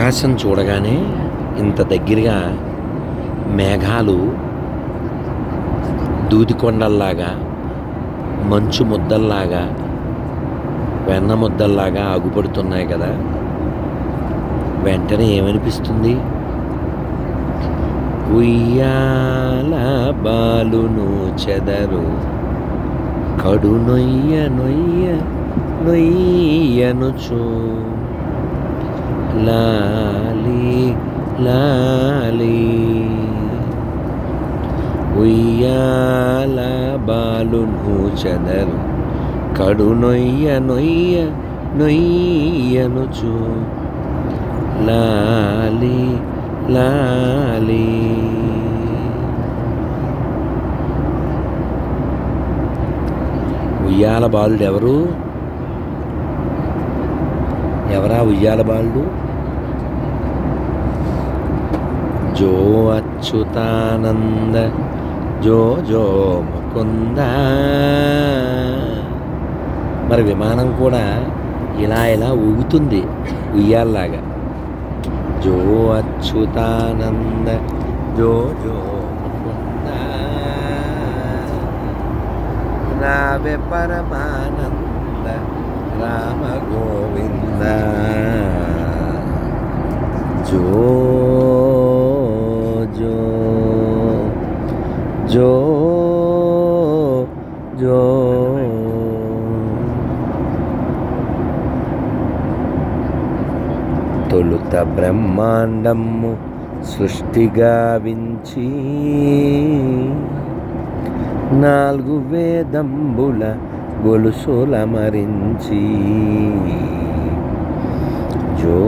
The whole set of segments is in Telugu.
ఆకాశం చూడగానే ఇంత దగ్గరగా మేఘాలు దూదికొండల్లాగా మంచు ముద్దల్లాగా వెన్న ముద్దల్లాగా ఆగుపడుతున్నాయి కదా. వెంటనే ఏమనిపిస్తుంది? ఉయ్యాల బాలును చెదరు కడు నొయ్య నొయ్య నొయ్యనుచో. లాలి లాలి. ఉయ్యాల బాలును చెదరు. కడు నొయ్య నొయ్య నొయ్యనుచు లాలి లాలి. ఉయ్యాల బాలుడు ఎవరు ఎవరా ఉయ్యాల బాళ్ళు జో అచ్యుతానంద జో జో ముకుంద. మరి విమానం కూడా ఇలా ఇలా ఊగుతుంది ఉయ్యాల్లాగా. జో అచ్యుతానంద జో జో ముకుంద. రావే పరమానంద రామ జో జో జో జో. తొలుత బ్రహ్మాండము సృష్టిగా వించి నాలుగు వేదంబుల గొలుసుల మరించి జో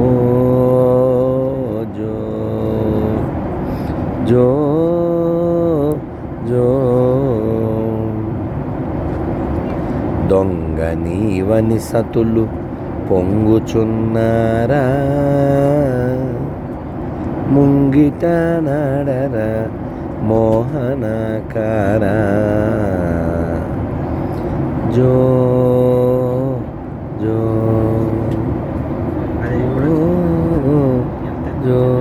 జో జో. దొంగ నీవని సతులు పొంగుచున్నారా? ముంగిట నాడర మోహనకారా? జో జో జో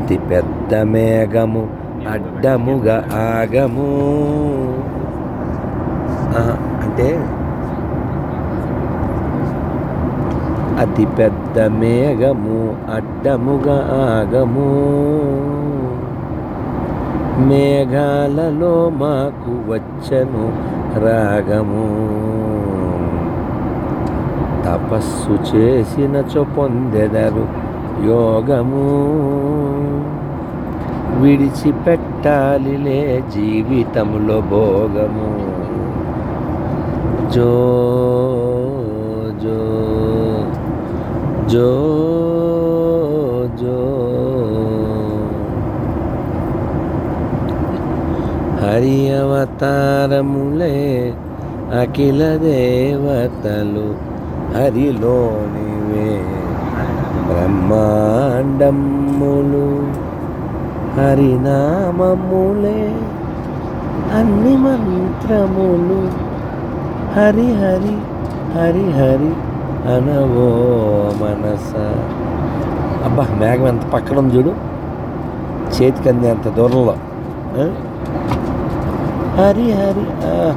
అతి పెద్ద మేఘము అడ్డముగా ఆగము. అంటే అతి పెద్ద మేఘము అడ్డముగా ఆగము. మేఘాలలో మాకు వచ్చను రాగము. తపస్సు చేసిన పొందెదరు యోగము విడిచిపెట్టాలిలే జీవితంలో భోగము. జో జో జో జో. హరి అవతారములే అఖిల దేవతలు హరిలోనివే. బ్రహ్మాండములు హరినామములే అన్ని మంత్రములు. హరి హరి హరి హరి అనవో మనస. అబ్బా మేఘం ఎంత పక్కన ఉంది చూడు. చేతికి అంది అంత దూరంలో. హరి హరి ఆ,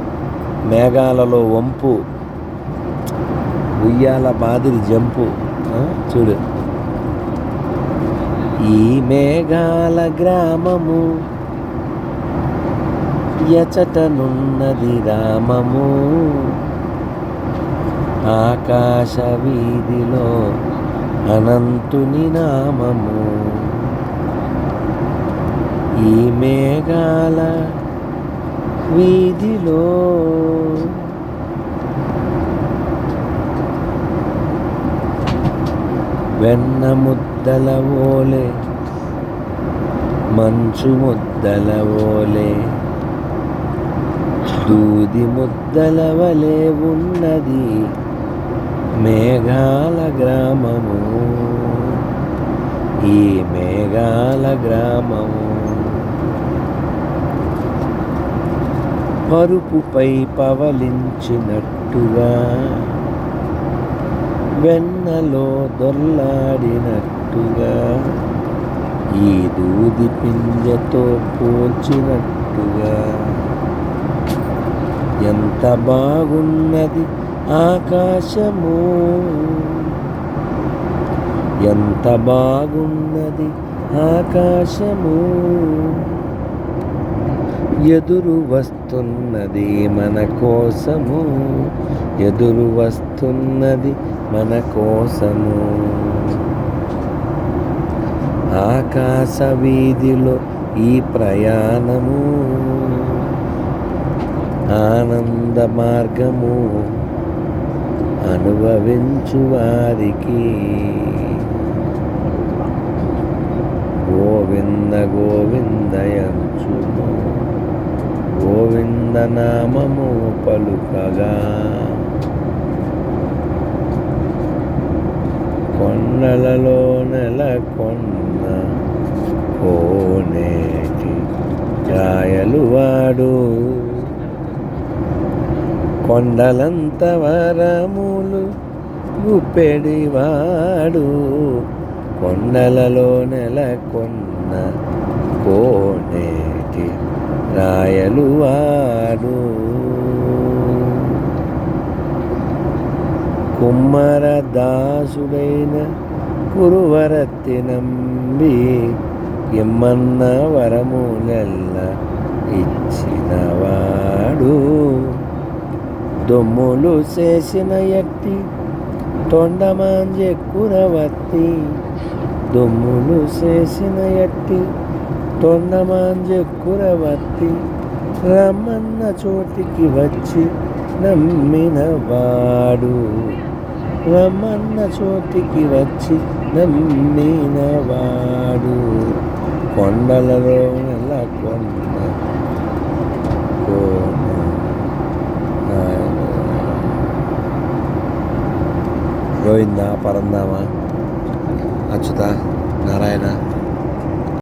మేఘాలలో వంపు ఉయ్యాల మాదిరి జంపు. చూడు. ఈ మేఘాల గ్రామము ఎచటనున్నది రామము. ఆకాశ వీధిలో అనంతుని నామము. ఈ మేఘాల వీధిలో వెన్న ముద్దల ఓలే మంచు ముద్దల ఓలే దూది ముద్దల వలె ఉన్నది మేఘాల గ్రామము ఈ మేఘాల గ్రామము పరుపుపై పవలించినట్టుగా వెన్నలో దొర్లాడినట్టుగా ఈ దూది పింజతో పోల్చినట్టుగా. ఎంత బాగున్నది ఆకాశము. ఎంత బాగున్నది ఆకాశము. ఎదురు వస్తున్నది మన కోసము. ఎదురు వస్తున్నది మన కోసము. ఆకాశ వీధిలో ఈ ప్రయాణము. ఆనంద మార్గము అనుభవించు వారికి. గోవింద గోవిందయంచును గోవింద నామము పలుకగా. కొండలలో కొన్న కోనేటి ఛాయలు వాడు కొండలంత వరములు గుప్పెడివాడు. కొండలలో నెలకొన్న కోనేటి రాయలు వాడు కుమ్మర దాసుడైన కురువరత్తి నంబి ఇచ్చినవాడు దొమ్ములు చేసిన ఎట్టి తొండమాంజె కురవత్తి దొమ్ములు చేసిన ఎట్టి తొండమాంజె కురవత్తి రమ్మన్న చోటికి వచ్చి నమ్మినవాడు రమ్మన్న చోటికి వచ్చి నమ్మినవాడు కొండలలో నెల కొండ గోవింద పరందామ? అచ్యుత నారాయణ?